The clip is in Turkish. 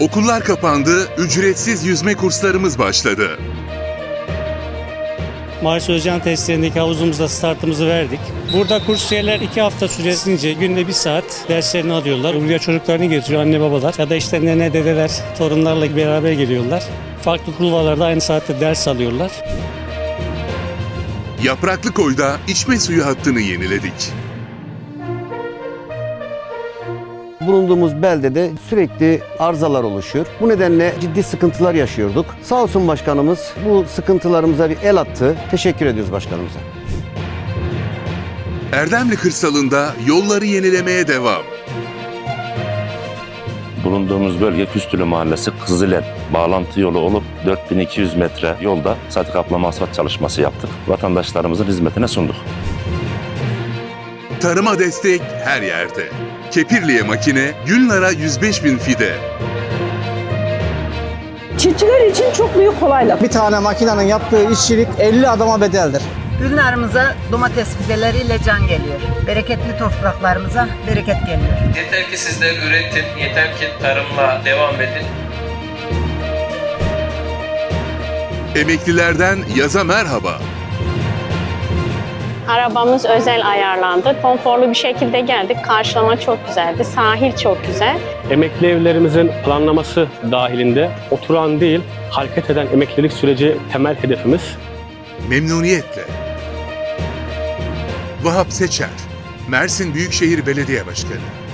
Okullar kapandı, ücretsiz yüzme kurslarımız başladı. Maaş Özcan testlerindeki havuzumuzda startımızı verdik. Burada kursiyerler iki hafta süresince günde bir saat derslerini alıyorlar. Buraya çocuklarını getiriyor anne babalar ya da işte nene dedeler torunlarla beraber geliyorlar. Farklı kulvarlarda aynı saatte ders alıyorlar. Yapraklı Koy'da içme suyu hattını yeniledik. Bulunduğumuz beldede sürekli arızalar oluşuyor. Bu nedenle ciddi sıkıntılar yaşıyorduk. Sağ olsun başkanımız bu sıkıntılarımıza bir el attı. Teşekkür ediyoruz başkanımıza. Erdemli kırsalında yolları yenilemeye devam. Bulunduğumuz bölge Küstülü Mahallesi Kızılen bağlantı yolu olup 4200 metre yolda satı kaplama asfalt çalışması yaptık. Vatandaşlarımızın hizmetine sunduk. Tarıma destek her yerde. Kepirli'ye makine, Gülnar'a 105 bin fide. Çiftçiler için çok büyük kolaylık. Bir tane makinenin yaptığı işçilik 50 adama bedeldir. Gülnarımıza domates fideleriyle can geliyor. Bereketli topraklarımıza bereket geliyor. Yeter ki sizler üretin, yeter ki tarımla devam edin. Emeklilerden yaza merhaba. Arabamız özel ayarlandı. Konforlu bir şekilde geldik. Karşılama çok güzeldi. Sahil çok güzel. Emekli evlerimizin planlaması dahilinde oturan değil, hareket eden emeklilik süreci temel hedefimiz. Memnuniyetle. Vahap Seçer, Mersin Büyükşehir Belediye Başkanı.